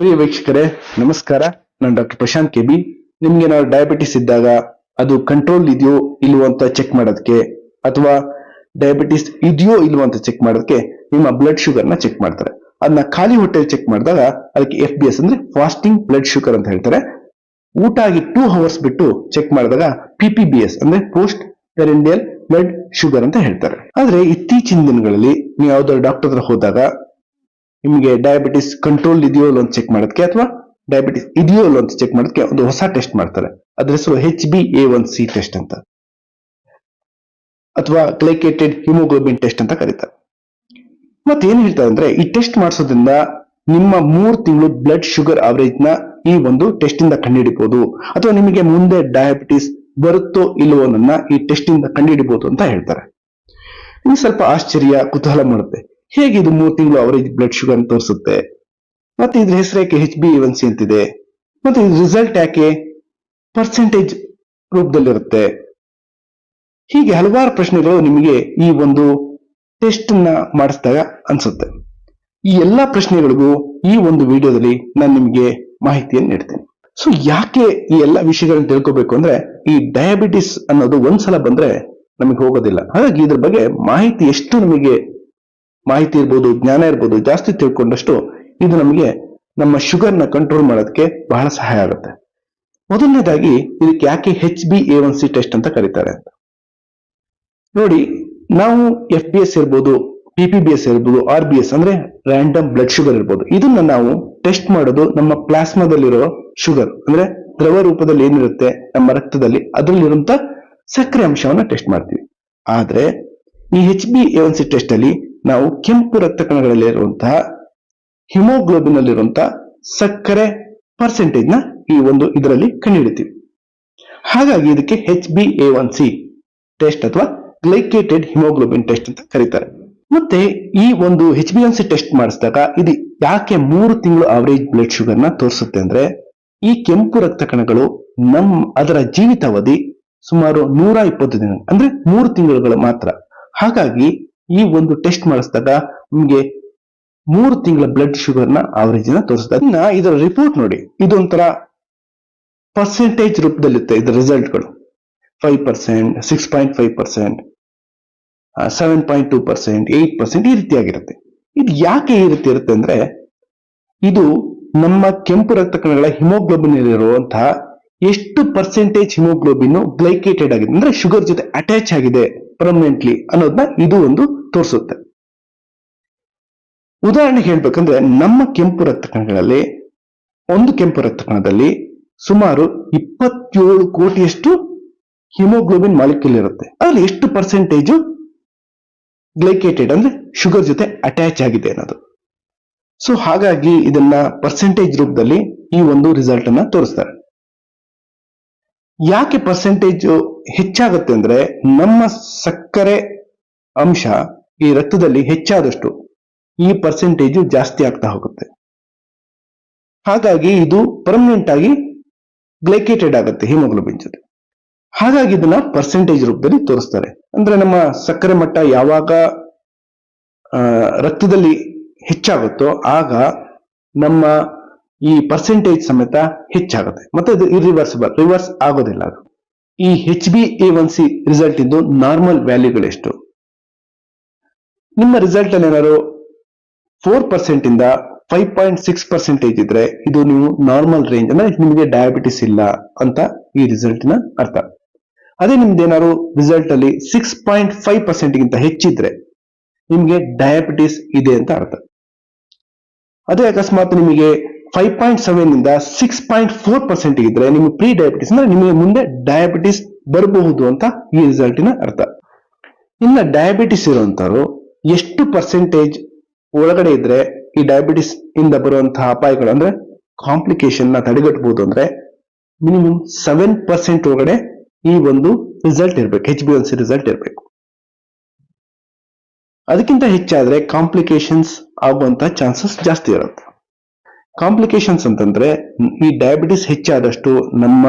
ಪ್ರಿಯ ವೀಕ್ಷಕರೇ, ನಮಸ್ಕಾರ. ನಾನು ಡಾಕ್ಟರ್ ಪ್ರಶಾಂತ್ ಕೆಬಿ ನಿಮ್ಗೆ ನಾವು ಡಯಾಬಿಟಿಸ್ ಇದ್ದಾಗ ಅದು ಕಂಟ್ರೋಲ್ ಇದೆಯೋ ಇಲ್ವೋ ಅಂತ ಚೆಕ್ ಮಾಡೋದಕ್ಕೆ ಅಥವಾ ಡಯಾಬಿಟಿಸ್ ಇದೆಯೋ ಇಲ್ವೋ ಅಂತ ಚೆಕ್ ಮಾಡೋದಕ್ಕೆ ನಿಮ್ಮ ಬ್ಲಡ್ ಶುಗರ್ನ ಚೆಕ್ ಮಾಡ್ತಾರೆ. ಅದನ್ನ ಖಾಲಿ ಹೊಟ್ಟೆಲಿ ಚೆಕ್ ಮಾಡಿದಾಗ ಅದಕ್ಕೆ ಎಫ್ ಬಿ ಎಸ್ ಅಂದ್ರೆ ಫಾಸ್ಟಿಂಗ್ ಬ್ಲಡ್ ಶುಗರ್ ಅಂತ ಹೇಳ್ತಾರೆ. ಊಟ ಆಗಿ ಟೂ ಅವರ್ಸ್ ಬಿಟ್ಟು ಚೆಕ್ ಮಾಡಿದಾಗ ಪಿ ಪಿ ಬಿ ಎಸ್ ಅಂದ್ರೆ ಪೋಸ್ಟ್ ಪೆರಿಂಡಿಯಲ್ ಬ್ಲಡ್ ಶುಗರ್ ಅಂತ ಹೇಳ್ತಾರೆ. ಆದ್ರೆ ಇತ್ತೀಚಿನ ದಿನಗಳಲ್ಲಿ ನೀವು ಯಾವ್ದಾದ್ರು ಡಾಕ್ಟರ್ ಹತ್ರ ಹೋದಾಗ ನಿಮಗೆ ಡಯಾಬಿಟಿಸ್ ಕಂಟ್ರೋಲ್ ಇದೆಯೋ ಅಲ್ಲ ಅಂತ ಚೆಕ್ ಮಾಡೋದಕ್ಕೆ ಅಥವಾ ಡಯಾಬಿಟಿಸ್ ಇದೆಯೋ ಅಲ್ಲೋ ಅಂತ ಚೆಕ್ ಮಾಡೋದಕ್ಕೆ ಒಂದು ಹೊಸ ಟೆಸ್ಟ್ ಮಾಡ್ತಾರೆ. ಅದ್ರ ಹೆಸರು H B A one C test ಅಂತ. ಅಥವಾ ಗ್ಲೈಕೇಟೆಡ್ ಹಿಮೋಗ್ಲೋಬಿನ್ ಟೆಸ್ಟ್ ಅಂತ ಕರೀತಾರೆ. ಮತ್ತೆ ಏನ್ ಹೇಳ್ತಾರೆ ಅಂದ್ರೆ ಈ ಟೆಸ್ಟ್ ಮಾಡಿಸೋದ್ರಿಂದ ನಿಮ್ಮ ಮೂರು ತಿಂಗಳು ಬ್ಲಡ್ ಶುಗರ್ ಅವರೇಜ್ನ ಈ ಒಂದು ಟೆಸ್ಟ್ ಇಂದ ಕಂಡುಹಿಡಿಬಹುದು ಅಥವಾ ನಿಮಗೆ ಮುಂದೆ ಡಯಾಬಿಟಿಸ್ ಬರುತ್ತೋ ಇಲ್ಲವೋ ಈ ಟೆಸ್ಟ್ ಇಂದ ಕಂಡುಹಿಡಿಬಹುದು ಅಂತ ಹೇಳ್ತಾರೆ. ನಿಮ್ಗೆ ಸ್ವಲ್ಪ ಆಶ್ಚರ್ಯ, ಕುತೂಹಲ ಮಾಡುತ್ತೆ. ಹೇಗೆ ಇದು ಮೂರು ತಿಂಗಳು ಅವರೇಜ್ ಬ್ಲಡ್ ಶುಗರ್ ತೋರಿಸುತ್ತೆ? ಮತ್ತೆ ಇದ್ರ ಹೆಸರು ಯಾಕೆ ಹೆಚ್ ಬಿ ಇವನ್ ಸಿ ಅಂತಿದೆ? ಮತ್ತೆ ಇದ್ರ ರಿಸಲ್ಟ್ ಯಾಕೆ? ಪರ್ಸೆಂಟೇಜ್ ರೂಪದಲ್ಲಿರುತ್ತೆ. ಹೀಗೆ ಹಲವಾರು ಪ್ರಶ್ನೆಗಳು ನಿಮಗೆ ಈ ಒಂದು ಟೆಸ್ಟ್ನ ಮಾಡಿಸಿದಾಗ ಅನ್ಸುತ್ತೆ. ಈ ಎಲ್ಲಾ ಪ್ರಶ್ನೆಗಳಿಗೂ ಈ ಒಂದು ವಿಡಿಯೋದಲ್ಲಿ ನಾನು ನಿಮಗೆ ಮಾಹಿತಿಯನ್ನು ನೀಡ್ತೇನೆ. ಸೊ ಯಾಕೆ ಈ ಎಲ್ಲ ವಿಷಯಗಳನ್ನ ತಿಳ್ಕೋಬೇಕು ಅಂದ್ರೆ ಈ ಡಯಾಬಿಟಿಸ್ ಅನ್ನೋದು ಒಂದ್ಸಲ ಬಂದ್ರೆ ನಮಗೆ ಹೋಗೋದಿಲ್ಲ. ಹಾಗಾಗಿ ಇದ್ರ ಬಗ್ಗೆ ಮಾಹಿತಿ ಎಷ್ಟು ನಮಗೆ ಮಾಹಿತಿ ಇರ್ಬೋದು, ಜ್ಞಾನ ಇರ್ಬೋದು, ಜಾಸ್ತಿ ತಿಳ್ಕೊಂಡಷ್ಟು ಇದು ನಮಗೆ ನಮ್ಮ ಶುಗರ್ನ ಕಂಟ್ರೋಲ್ ಮಾಡೋದಕ್ಕೆ ಬಹಳ ಸಹಾಯ ಆಗುತ್ತೆ. ಮೊದಲನೇದಾಗಿ ಇದಕ್ಕೆ ಯಾಕೆ H B A one C test ಅಂತ ಕರೀತಾರೆ ಅಂತ. ನೋಡಿ, ನಾವು ಎಫ್ ಬಿ ಎಸ್ ಇರ್ಬೋದು ಪಿ ಪಿ ಬಿ ಎಸ್ ಇರ್ಬೋದು ಆರ್ ಬಿ ಎಸ್ ಅಂದ್ರೆ ರ್ಯಾಂಡಮ್ ಬ್ಲಡ್ ಶುಗರ್ ಇರ್ಬೋದು. ಇದನ್ನ ನಾವು ಟೆಸ್ಟ್ ಮಾಡೋದು ನಮ್ಮ ಪ್ಲಾಸ್ಮಾದಲ್ಲಿರೋ ಶುಗರ್ ಅಂದ್ರೆ ದ್ರವ ರೂಪದಲ್ಲಿ ಏನಿರುತ್ತೆ ನಮ್ಮ ರಕ್ತದಲ್ಲಿ ಅದರಲ್ಲಿರುವಂತ ಸಕ್ಕರೆ ಅಂಶವನ್ನ ಟೆಸ್ಟ್ ಮಾಡ್ತೀವಿ. ಆದ್ರೆ ಈ H B A one C test ಅಲ್ಲಿ ನಾವು ಕೆಂಪು ರಕ್ತ ಕಣಗಳಲ್ಲಿ ಇರುವಂತಹ ಹಿಮೋಗ್ಲೋಬಿನ್ ಅಲ್ಲಿರುವಂತಹ ಸಕ್ಕರೆ ಪರ್ಸೆಂಟೇಜ್ನ ಈ ಒಂದು ಇದರಲ್ಲಿ ಕಂಡುಹಿಡಿತೀವಿ. ಹಾಗಾಗಿ ಇದಕ್ಕೆ H B A one C test ಅಥವಾ ಗ್ಲೈಕೇಟೆಡ್ ಹಿಮೋಗ್ಲೋಬಿನ್ ಟೆಸ್ಟ್ ಅಂತ ಕರೀತಾರೆ. ಮತ್ತೆ ಈ ಒಂದು H B N C test ಮಾಡಿಸಿದಾಗ ಇದು ಯಾಕೆ ಮೂರು ತಿಂಗಳು ಅವರೇಜ್ ಬ್ಲಡ್ ಶುಗರ್ನ ತೋರಿಸುತ್ತೆ ಅಂದ್ರೆ ಈ ಕೆಂಪು ರಕ್ತ ಕಣಗಳು ನಮ್ ಅದರ ಜೀವಿತಾವಧಿ ಸುಮಾರು ನೂರ ಇಪ್ಪತ್ತು ದಿನ, ಅಂದ್ರೆ ಮೂರು ತಿಂಗಳುಗಳು ಮಾತ್ರ. ಹಾಗಾಗಿ ಈ ಒಂದು ಟೆಸ್ಟ್ ಮಾಡಿಸಿದಾಗ ನಿಮಗೆ ಮೂರು ತಿಂಗಳ ಬ್ಲಡ್ ಶುಗರ್ನ ಅವರೇಜ್ನ ತೋರಿಸ್ತದೆ ಇನ್ನ ಇದರ ರಿಪೋರ್ಟ್ ನೋಡಿ. ಇದೊಂಥರ ಪರ್ಸೆಂಟೇಜ್ ರೂಪದಲ್ಲಿರುತ್ತೆ ಇದರ ರಿಸಲ್ಟ್ಗಳು five percent six point five percent seven point two percent eight percent ಈ ರೀತಿಯಾಗಿರುತ್ತೆ ಇದು ಯಾಕೆ ಈ ರೀತಿ ಇರುತ್ತೆ ಅಂದ್ರೆ ಇದು ನಮ್ಮ ಕೆಂಪು ರಕ್ತ ಕಣಗಳ ಹಿಮೋಗ್ಲೋಬಿನ್ ಇರುವಂತಹ ಎಷ್ಟು ಪರ್ಸೆಂಟೇಜ್ ಹಿಮೋಗ್ಲೋಬಿನ್ ಗ್ಲೈಕೇಟೆಡ್ ಆಗಿದೆ ಅಂದ್ರೆ ಶುಗರ್ ಜೊತೆ ಅಟ್ಯಾಚ್ ಆಗಿದೆ. ಪರ್ಮನೆಂಟ್ಲಿ ಅನ್ನೋದನ್ನ ಇದು ಒಂದು ತೋರಿಸುತ್ತೆ. ಉದಾಹರಣೆಗೆ ಹೇಳ್ಬೇಕಂದ್ರೆ ನಮ್ಮ ಕೆಂಪು ರಕ್ತ ಕಣಗಳಲ್ಲಿ ಒಂದು ಕೆಂಪು ರಕ್ತ ಸುಮಾರು ಇಪ್ಪತ್ತೇಳು ಕೋಟಿಯಷ್ಟು ಹಿಮೋಗ್ಲೋಬಿನ್ ಮಾಲಿಕ್ಯೂಲ್ ಇರುತ್ತೆ. ಅದರಲ್ಲಿ ಎಷ್ಟು ಪರ್ಸೆಂಟೇಜು ಗ್ಲೈಕೇಟೆಡ್ ಅಂದ್ರೆ ಶುಗರ್ ಜೊತೆ ಅಟ್ಯಾಚ್ ಆಗಿದೆ ಅನ್ನೋದು. ಸೊ ಹಾಗಾಗಿ ಇದನ್ನ ಪರ್ಸೆಂಟೇಜ್ ರೂಪದಲ್ಲಿ ಈ ಒಂದು ರಿಸಲ್ಟ್ ಅನ್ನ ತೋರಿಸ್ತಾರೆ. ಯಾಕೆ ಪರ್ಸೆಂಟೇಜ್ ಹೆಚ್ಚಾಗುತ್ತೆ ಅಂದ್ರೆ ನಮ್ಮ ಸಕ್ಕರೆ ಅಂಶ ಈ ರಕ್ತದಲ್ಲಿ ಹೆಚ್ಚಾದಷ್ಟು ಈ ಪರ್ಸೆಂಟೇಜ್ ಜಾಸ್ತಿ ಆಗ್ತಾ ಹೋಗುತ್ತೆ. ಹಾಗಾಗಿ ಇದು ಪರ್ಮನೆಂಟ್ ಆಗಿ ಗ್ಲೈಕೇಟೆಡ್ ಆಗುತ್ತೆ ಹಿಮೋಗ್ಲೋಬಿನ್ ಜೊತೆ ಹಾಗಾಗಿ ಇದನ್ನ ಪರ್ಸೆಂಟೇಜ್ ರೂಪದಲ್ಲಿ ತೋರಿಸ್ತಾರೆ. ಅಂದ್ರೆ ನಮ್ಮ ಸಕ್ಕರೆ ಮಟ್ಟ ಯಾವಾಗ ರಕ್ತದಲ್ಲಿ ಹೆಚ್ಚಾಗುತ್ತೋ ಆಗ ನಮ್ಮ ಈ ಪರ್ಸೆಂಟೇಜ್ ಸಮೇತ ಹೆಚ್ಚಾಗುತ್ತೆ. ಮತ್ತೆ ಅದು ಇರಿವರ್ಸಿಬಲ್ ರಿವರ್ಸ್ ಆಗೋದಿಲ್ಲ ಅದು. ಈ H B A one C result ಇದ್ದು ನಾರ್ಮಲ್ ವ್ಯಾಲ್ಯೂಗಳು ಎಷ್ಟು ನಿಮ್ಮ ರಿಸಲ್ಟ್ ಅಲ್ಲಿ ಏನಾದ್ರು ಫೋರ್ ಪರ್ಸೆಂಟ್ ಇಂದ ಫೈವ್ ಪಾಯಿಂಟ್ ಸಿಕ್ಸ್ ಪರ್ಸೆಂಟೇಜ್ ಇದ್ರೆ ಇದು ನೀವು ನಾರ್ಮಲ್ ರೇಂಜ್ ಅಂದ್ರೆ ನಿಮಗೆ ಡಯಾಬಿಟಿಸ್ ಇಲ್ಲ ಅಂತ ಈ ರಿಸಲ್ಟ್ನ ಅರ್ಥ. ಅದೇ ನಿಮ್ದು ಏನಾದ್ರು ರಿಸಲ್ಟ್ ಅಲ್ಲಿ ಸಿಕ್ಸ್ ಪಾಯಿಂಟ್ ಫೈವ್ ಪರ್ಸೆಂಟ್ ಗಿಂತ ಹೆಚ್ಚಿದ್ರೆ ನಿಮ್ಗೆ ಡಯಾಬಿಟಿಸ್ ಇದೆ ಅಂತ ಅರ್ಥ. ಅದೇ ಅಕಸ್ಮಾತ್ ನಿಮಗೆ ಫೈವ್ ಪಾಯಿಂಟ್ ಸೆವೆನ್ ಇಂದ ಸಿಕ್ಸ್ ಪಾಯಿಂಟ್ ಫೋರ್ ಪರ್ಸೆಂಟ್ ಇದ್ರೆ ನಿಮ್ಗೆ ಪ್ರೀ ಡಯಾಬಿಟಿಸ್ ಅಂದ್ರೆ ನಿಮಗೆ ಮುಂದೆ ಡಯಾಬಿಟಿಸ್ ಬರಬಹುದು ಅಂತ ಈ ರಿಸಲ್ಟಿನ ಅರ್ಥ. ಇನ್ನ ಡಯಾಬಿಟಿಸ್ ಇರುವಂತವ್ರು ಎಷ್ಟು ಪರ್ಸೆಂಟೇಜ್ ಒಳಗಡೆ ಇದ್ರೆ ಈ ಡಯಾಬಿಟಿಸ್ ಇಂದ ಬರುವಂತಹ ಅಪಾಯಗಳು ಅಂದ್ರೆ ಕಾಂಪ್ಲಿಕೇಶನ್ನ ತಡೆಗಟ್ಟಬಹುದು ಅಂದ್ರೆ ಮಿನಿಮಮ್ ಸೆವೆನ್ ಪರ್ಸೆಂಟ್ ಒಳಗಡೆ ಈ ಒಂದು ರಿಸಲ್ಟ್ ಇರಬೇಕು H B one C result ಇರಬೇಕು. ಅದಕ್ಕಿಂತ ಹೆಚ್ಚಾದ್ರೆ ಕಾಂಪ್ಲಿಕೇಶನ್ಸ್ ಆಗುವಂತ ಚಾನ್ಸಸ್ ಜಾಸ್ತಿ ಇರುತ್ತೆ. ಕಾಂಪ್ಲಿಕೇಶನ್ಸ್ ಅಂತಂದ್ರೆ ಈ ಡಯಾಬಿಟಿಸ್ ಹೆಚ್ಚಾದಷ್ಟು ನಮ್ಮ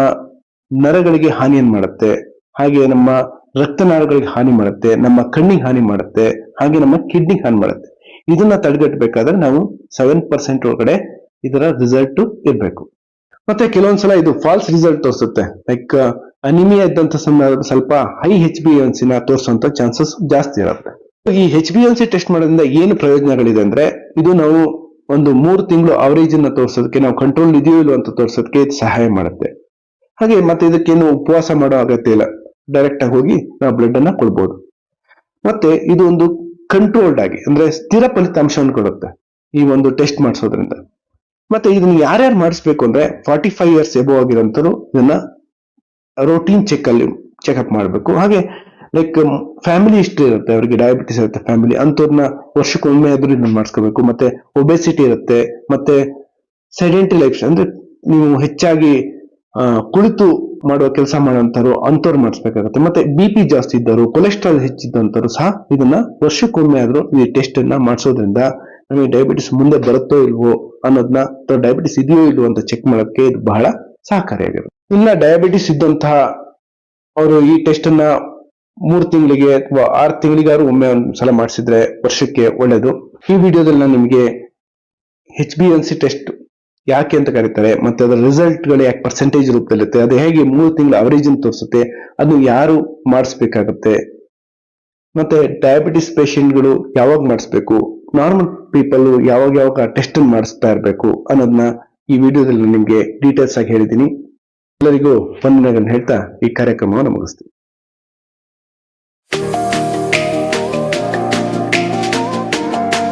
ನರಗಳಿಗೆ ಹಾನಿಯನ್ನು ಮಾಡುತ್ತೆ? ಹಾಗೆ ನಮ್ಮ ರಕ್ತನಾಳಗಳಿಗೆ ಹಾನಿ ಮಾಡುತ್ತೆ, ನಮ್ಮ ಕಣ್ಣಿಗೆ ಹಾನಿ ಮಾಡುತ್ತೆ, ಹಾಗೆ ನಮ್ಮ ಕಿಡ್ನಿಗೆ ಹಾನಿ ಮಾಡುತ್ತೆ. ಇದನ್ನ ತಡೆಗಟ್ಟಬೇಕಾದ್ರೆ ನಾವು ಸೆವೆನ್ ಪರ್ಸೆಂಟ್ ಒಳಗಡೆ ಇದರ ರಿಸಲ್ಟ್ ಇರಬೇಕು. ಮತ್ತೆ ಕೆಲವೊಂದ್ಸಲ ಇದು ಫಾಲ್ಸ್ ರಿಸಲ್ಟ್ ತೋರಿಸುತ್ತೆ. ಲೈಕ್ ಅನಿಮಿಯಾ ಇದ್ದಂತ ಸ್ವಲ್ಪ ಹೈ ಹೆಚ್ ಬಿ ಎನ್ ಸಿನ ತೋರಿಸುವಂತ ಚಾನ್ಸಸ್ ಜಾಸ್ತಿ ಇರುತ್ತೆ. ಈ H B N C test ಮಾಡೋದ್ರಿಂದ ಏನು ಪ್ರಯೋಜನಗಳಿದೆ ಅಂದ್ರೆ, ಇದು ನಾವು ಒಂದು ಮೂರು ತಿಂಗಳು ಅವರೇಜ್ ಅನ್ನ ತೋರಿಸೋದಕ್ಕೆ ನಾವು ಕಂಟ್ರೋಲ್ ಇದೆಯೋ ಇಲ್ಲೋ ಅಂತ ತೋರಿಸೋದಕ್ಕೆ ಸಹಾಯ ಮಾಡುತ್ತೆ. ಹಾಗೆ ಮತ್ತೆ ಇದಕ್ಕೇನು ಉಪವಾಸ ಮಾಡೋ ಅಗತ್ಯ ಇಲ್ಲ. ಡೈರೆಕ್ಟ್ ಆಗಿ ಹೋಗಿ ನಾವು ಬ್ಲಡ್ ಅನ್ನ ಕೊಡ್ಬೋದು. ಮತ್ತೆ ಇದು ಒಂದು ಕಂಟ್ರೋಲ್ಡ್ ಆಗಿ, ಅಂದ್ರೆ ಸ್ಥಿರ ಫಲಿತಾಂಶವನ್ನು ಕೊಡುತ್ತೆ ಈ ಒಂದು ಟೆಸ್ಟ್ ಮಾಡಿಸೋದ್ರಿಂದ. ಮತ್ತೆ ಇದನ್ನ ಯಾರ್ಯಾರು ಮಾಡಿಸ್ಬೇಕು ಅಂದ್ರೆ ಫಾರ್ಟಿ ಫೈವ್ ಇಯರ್ಸ್ ಎಬೋ ಆಗಿರೋಂಥವ್ರು ಇದನ್ನ ರೋಟೀನ್ ಚೆಕ್ ಅಲ್ಲಿ ಚೆಕ್ಅಪ್ ಮಾಡಬೇಕು. ಹಾಗೆ ಲೈಕ್ ಫ್ಯಾಮಿಲಿ ಹಿಸ್ಟ್ರಿ ಇರುತ್ತೆ, ಅವರಿಗೆ ಡಯಾಬಿಟಿಸ್ ಇರುತ್ತೆ ಫ್ಯಾಮಿಲಿ ಅಂಥವ್ರನ್ನ ವರ್ಷಕ್ಕೊಮ್ಮೆ ಆದ್ರೂ ಇದನ್ನ ಮಾಡಿಸ್ಕೋಬೇಕು. ಮತ್ತೆ ಒಬೆಸಿಟಿ ಇರುತ್ತೆ, ಮತ್ತೆ ಸೆಡೆಂಟಿ ಲೈಫ್ ಅಂದ್ರೆ ನೀವು ಹೆಚ್ಚಾಗಿ ಕುಳಿತು ಮಾಡುವ ಕೆಲಸ ಮಾಡುವಂತರು ಅಂಥವ್ರು ಮಾಡಿಸ್ಬೇಕಾಗತ್ತೆ. ಮತ್ತೆ ಬಿ ಪಿ ಜಾಸ್ತಿ ಇದ್ದವರು ಕೊಲೆಸ್ಟ್ರಾಲ್ ಹೆಚ್ಚಿದ್ದಂಥವ್ರು ಸಹ ಇದನ್ನ ವರ್ಷಕ್ಕೊಮ್ಮೆ ಆದ್ರೂ ಈ ಟೆಸ್ಟ್ ಅನ್ನ ಮಾಡಿಸೋದ್ರಿಂದ ನಮಗೆ ಡಯಾಬಿಟಿಸ್ ಮುಂದೆ ಬರುತ್ತೋ ಇಲ್ವೋ ಅನ್ನೋದನ್ನ ಅಥವಾ ಡಯಾಬಿಟಿಸ್ ಇದೆಯೋ ಇಲ್ವೋ ಅಂತ ಚೆಕ್ ಮಾಡೋಕ್ಕೆ ಇದು ಬಹಳ ಸಹಕಾರಿಯಾಗಿರುತ್ತೆ. ಇನ್ನ ಡಯಾಬಿಟಿಸ್ ಇದ್ದಂತಹ ಅವರು ಈ ಟೆಸ್ಟ್ ಅನ್ನ ಮೂರು ತಿಂಗಳಿಗೆ ಅಥವಾ ಆರು ತಿಂಗಳಿಗಾರು ಒಮ್ಮೆ ಒಂದು ಸಲ ಮಾಡಿಸಿದ್ರೆ ವರ್ಷಕ್ಕೆ ಒಳ್ಳೆಯದು. ಈ ವಿಡಿಯೋದಲ್ಲಿ ನಾನು ನಿಮಗೆ H B N C test ಯಾಕೆ ಅಂತ ಕರೀತಾರೆ, ಮತ್ತೆ ಅದರ ರಿಸಲ್ಟ್ಗಳು ಯಾಕೆ ಪರ್ಸೆಂಟೇಜ್ ರೂಪದಲ್ಲಿರುತ್ತೆ, ಅದು ಹೇಗೆ ಮೂರು ತಿಂಗಳ ಅವರೇಜ್ ತೋರಿಸುತ್ತೆ ಅದು ಯಾರು ಮಾಡಿಸ್ಬೇಕಾಗುತ್ತೆ, ಮತ್ತೆ ಡಯಾಬಿಟಿಸ್ ಪೇಷೆಂಟ್ಗಳು ಯಾವಾಗ ಮಾಡಿಸ್ಬೇಕು ನಾರ್ಮಲ್ ಪೀಪಲ್ ಯಾವಾಗ ಯಾವಾಗ ಟೆಸ್ಟ್ ಮಾಡಿಸ್ತಾ ಇರಬೇಕು ಅನ್ನೋದನ್ನ ಈ ವಿಡಿಯೋದಲ್ಲಿ ನಿಮಗೆ ಡೀಟೇಲ್ಸ್ ಆಗಿ ಹೇಳಿದ್ದೀನಿ. ಎಲ್ಲರಿಗೂ ವಂದನೆಗಳನ್ನು ಹೇಳ್ತಾ ಈ ಕಾರ್ಯಕ್ರಮವನ್ನು ಮುಗಿಸ್ತೀನಿ.